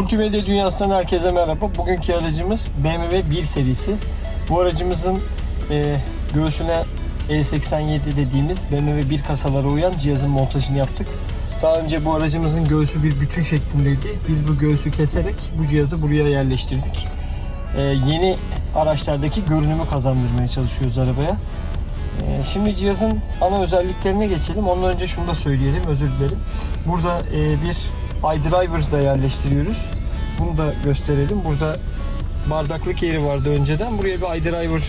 Multimedya dünyasından herkese merhaba. Bugünkü aracımız BMW 1 serisi. Bu aracımızın e, göğsüne E87 dediğimiz BMW 1 kasalara uyan cihazın montajını yaptık. Daha önce bu aracımızın göğsü bir bütün şeklindeydi. Biz bu göğsü keserek bu cihazı buraya yerleştirdik. E, yeni araçlardaki görünümü kazandırmaya çalışıyoruz arabaya. E, Şimdi cihazın ana özelliklerine geçelim. Ondan önce şunu da söyleyelim, özür dilerim. Burada e, bir iDriver da yerleştiriyoruz. Bunu da gösterelim. Burada bardaklık yeri vardı önceden. Buraya bir iDriver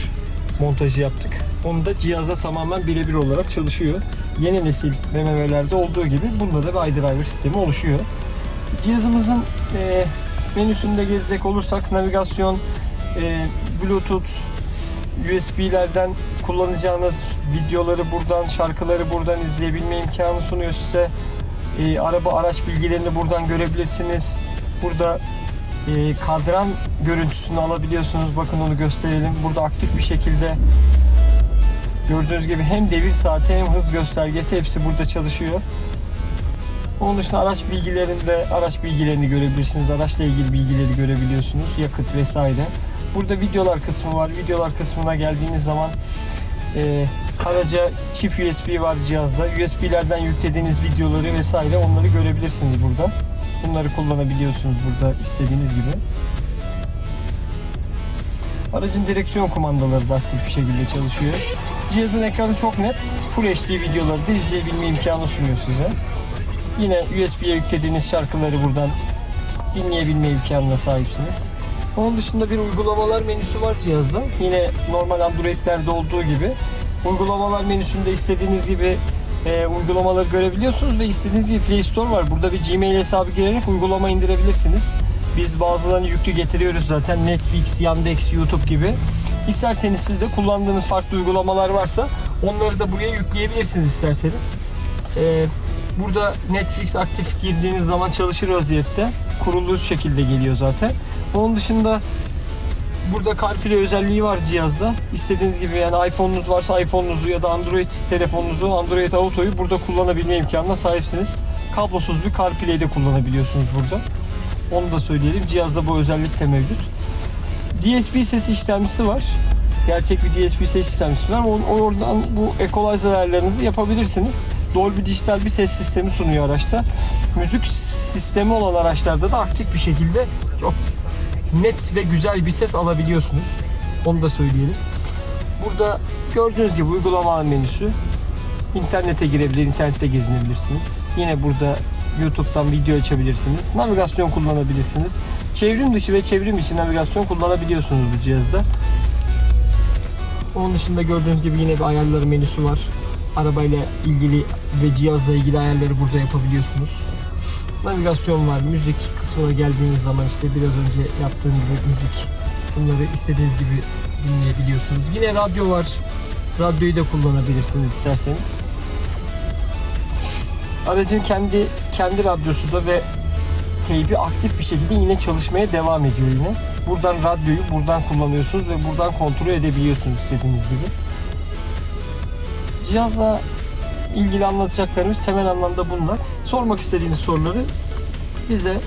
montajı yaptık. Onu da cihaza tamamen birebir olarak çalışıyor. Yeni nesil BMW'lerde olduğu gibi bunda da bir iDriver sistemi oluşuyor. Cihazımızın e, menüsünde gezecek olursak navigasyon, e, Bluetooth, USB'lerden kullanacağınız videoları buradan, şarkıları buradan izleyebilme imkanı sunuyor size. E, araba araç bilgilerini buradan görebilirsiniz. Burada e, kadran görüntüsünü alabiliyorsunuz. Bakın onu gösterelim. Burada aktif bir şekilde gördüğünüz gibi hem devir saati hem hız göstergesi hepsi burada çalışıyor. Onun dışında araç bilgilerinde araç bilgilerini görebilirsiniz. Araçla ilgili bilgileri görebiliyorsunuz. Yakıt vesaire. Burada videolar kısmı var. Videolar kısmına geldiğiniz zaman e, araca çift USB var cihazda. USB'lerden yüklediğiniz videoları vesaire onları görebilirsiniz burada. Bunları kullanabiliyorsunuz burada istediğiniz gibi. Aracın direksiyon kumandaları da aktif bir şekilde çalışıyor. Cihazın ekranı çok net. Full HD videoları da izleyebilme imkanı sunuyor size. Yine USB'ye yüklediğiniz şarkıları buradan dinleyebilme imkanına sahipsiniz. Onun dışında bir uygulamalar menüsü var cihazda. Yine normal Android'lerde olduğu gibi. Uygulamalar menüsünde istediğiniz gibi e, uygulamaları görebiliyorsunuz ve istediğiniz gibi Play Store var. Burada bir Gmail hesabı girerek uygulama indirebilirsiniz. Biz bazılarını yüklü getiriyoruz zaten. Netflix, Yandex, YouTube gibi. İsterseniz siz de kullandığınız farklı uygulamalar varsa onları da buraya yükleyebilirsiniz isterseniz. E, burada Netflix aktif girdiğiniz zaman çalışır vaziyette. Kurulu şekilde geliyor zaten. Onun dışında burada CarPlay özelliği var cihazda. İstediğiniz gibi yani iPhone'unuz varsa iPhone'unuzu ya da Android telefonunuzu, Android Auto'yu burada kullanabilme imkanına sahipsiniz. Kablosuz bir CarPlay de kullanabiliyorsunuz burada. Onu da söyleyelim. Cihazda bu özellik de mevcut. DSP ses işlemcisi var. Gerçek bir DSP ses işlemcisi var. Oradan bu equalizer ayarlarınızı yapabilirsiniz. Dolby dijital bir ses sistemi sunuyor araçta. Müzik sistemi olan araçlarda da aktif bir şekilde çok net ve güzel bir ses alabiliyorsunuz. Onu da söyleyelim. Burada gördüğünüz gibi uygulama menüsü. İnternete girebilir, internette gezinebilirsiniz. Yine burada YouTube'dan video açabilirsiniz. Navigasyon kullanabilirsiniz. Çevrim dışı ve çevrim içi navigasyon kullanabiliyorsunuz bu cihazda. Onun dışında gördüğünüz gibi yine bir ayarları menüsü var. Arabayla ilgili ve cihazla ilgili ayarları burada yapabiliyorsunuz. Navigasyon var. Müzik kısmına geldiğiniz zaman işte biraz önce yaptığım gibi müzik. Bunları istediğiniz gibi dinleyebiliyorsunuz. Yine radyo var. Radyoyu da kullanabilirsiniz isterseniz. Aracın kendi kendi radyosu da ve teybi aktif bir şekilde yine çalışmaya devam ediyor yine. Buradan radyoyu buradan kullanıyorsunuz ve buradan kontrol edebiliyorsunuz istediğiniz gibi. Cihazla ilgili anlatacaklarımız temel anlamda bunlar. Sormak istediğiniz soruları bize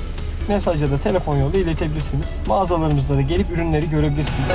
mesaj ya da telefon yolu iletebilirsiniz. Mağazalarımızda da gelip ürünleri görebilirsiniz.